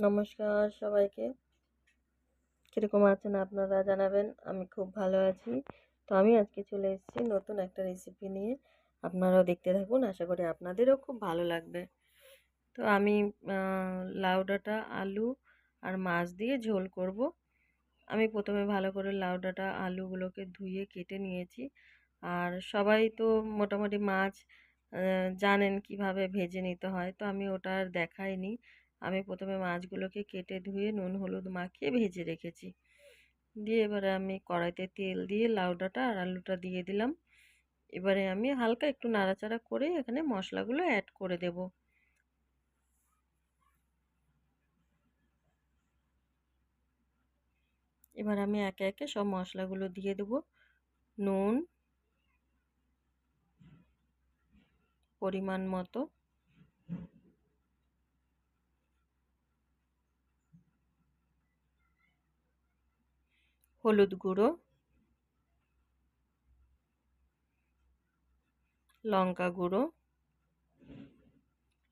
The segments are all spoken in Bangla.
নমস্কার সবাইকে। কীরকম আছেন আপনারা জানাবেন, আমি খুব ভালো আছি। তো আমি আজকে চলে এসেছি নতুন একটা রেসিপি নিয়ে। আপনারাও দেখতে থাকুন, আশা করি আপনাদেরও খুব ভালো লাগবে। তো আমি লাউ ডাঁটা, আলু আর মাছ দিয়ে ঝোল করব। আমি প্রথমে ভালো করে লাউ ডাঁটা, আলুগুলোকে ধুয়ে কেটে নিয়েছি। আর সবাই তো মোটামুটি মাছ জানেন কীভাবে ভেজে নিতে হয়, তো আমি ওটা আর দেখাইনি। আমি প্রথমে মাছগুলোকে কেটে ধুয়ে নুন, হলুদ মাখিয়ে ভেজে রেখেছি। দিয়ে এবারে আমি কড়াইতে তেল দিয়ে লাউ ডাঁটা আর আলুটা দিয়ে দিলাম। এবারে আমি হালকা একটু নাড়াচাড়া করে এখানে মশলাগুলো অ্যাড করে দেব। এবার আমি একে একে সব মশলাগুলো দিয়ে দেব। নুন, পরিমাণ মতো। হলুদ গুঁড়ো, লঙ্কা গুঁড়ো।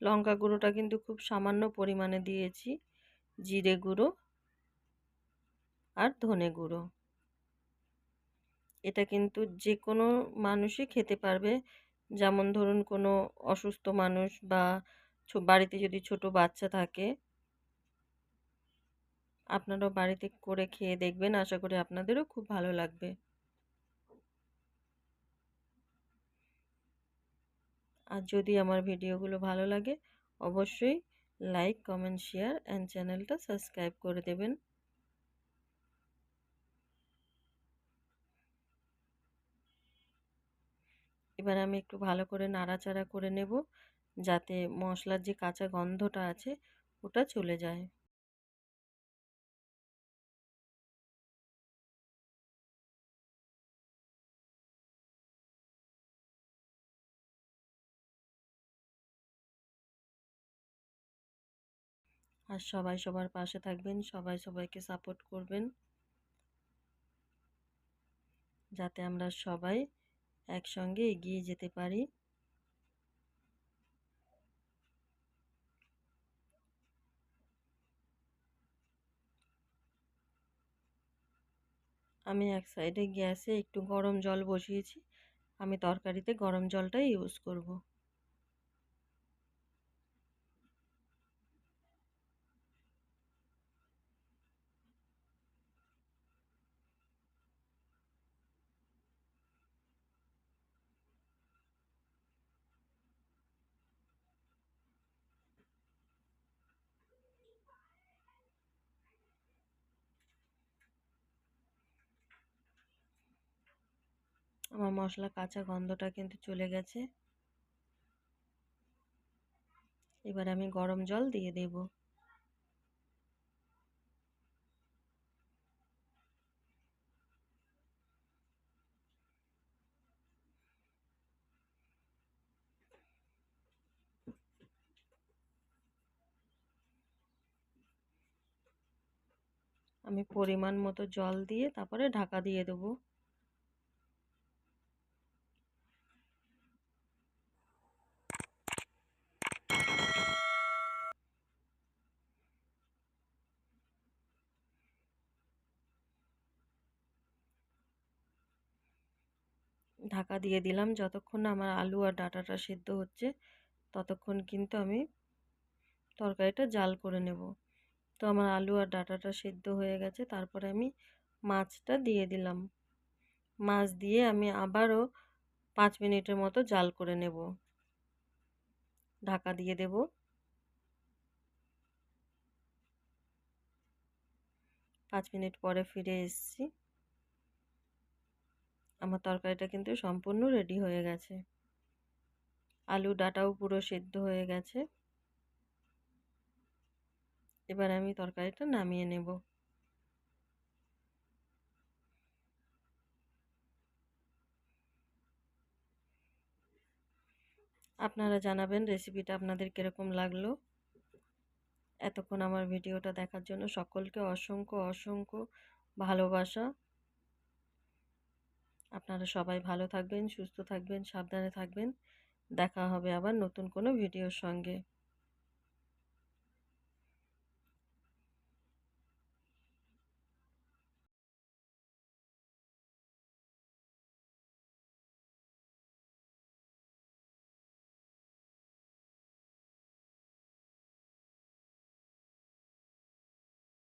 লঙ্কা গুঁড়োটা কিন্তু খুব সামান্য পরিমাণে দিয়েছি। জিরে গুঁড়ো আর ধনে গুঁড়ো। এটা কিন্তু যে কোনো মানুষই খেতে পারবে। যেমন ধরুন কোনো অসুস্থ মানুষ বা বাড়িতে যদি ছোট বাচ্চা থাকে আপনারাও বাড়িতে করে খেয়ে দেখবেন। আশা করি আপনাদেরও খুব ভালো লাগবে। আর যদি আমার ভিডিওগুলো ভালো লাগে, অবশ্যই লাইক, কমেন্ট, শেয়ার অ্যান্ড চ্যানেলটা সাবস্ক্রাইব করে দেবেন। এবার আমি একটু ভালো করে নাড়াচাড়া করে নেব, যাতে মশলার যে কাঁচা গন্ধটা আছে, ওটা চলে যায়। আর সবাই সবার পাশে থাকবেন, সবাই সবাইকে সাপোর্ট করবেন। যাতে আমরা সবাই একসঙ্গে এগিয়ে যেতে পারি। আমি এক সাইডে গ্যাসে একটু গরম জল বসিয়েছি, আমি তরকারিতে গরম জলটাই ইউজ করব। আমার মশলা কাঁচা গন্ধটা কিন্তু চলে গেছে। এবার আমি গরম জল দিয়ে দেব। আমি পরিমাণ মতো জল দিয়ে তারপরে ঢাকা দিয়ে দেবো। ঢাকা দিয়ে দিলাম। যতক্ষণ না আমার আলু আর ডাটাটা সেদ্ধ হচ্ছে, ততক্ষণ কিন্তু আমি তরকারিটা জাল করে নেব। তো আমার আলু আর ডাটাটা সেদ্ধ হয়ে গেছে। তারপরে আমি মাছটা দিয়ে দিলাম। মাছ দিয়ে আমি আবারও পাঁচ মিনিটের মতো জাল করে নেব। ঢাকা দিয়ে দেব। পাঁচ মিনিট পরে ফিরে এসছি। আমার তরকারিটা কিন্তু সম্পূর্ণ রেডি হয়ে গেছে। আলু ডাটাও পুরো সেদ্ধ হয়ে গেছে। এবার আমি তরকারিটা নামিয়ে নেব। আপনারা জানাবেন রেসিপিটা আপনাদের কীরকম লাগল। এতক্ষণ আমার ভিডিওটা দেখার জন্য সকলকে অসংখ্য অসংখ্য ভালোবাসা। আপনারা সবাই ভালো থাকবেন, সুস্থ থাকবেন, সাবধানে থাকবেন। দেখা হবে আবার নতুন কোনো ভিডিওর সঙ্গে।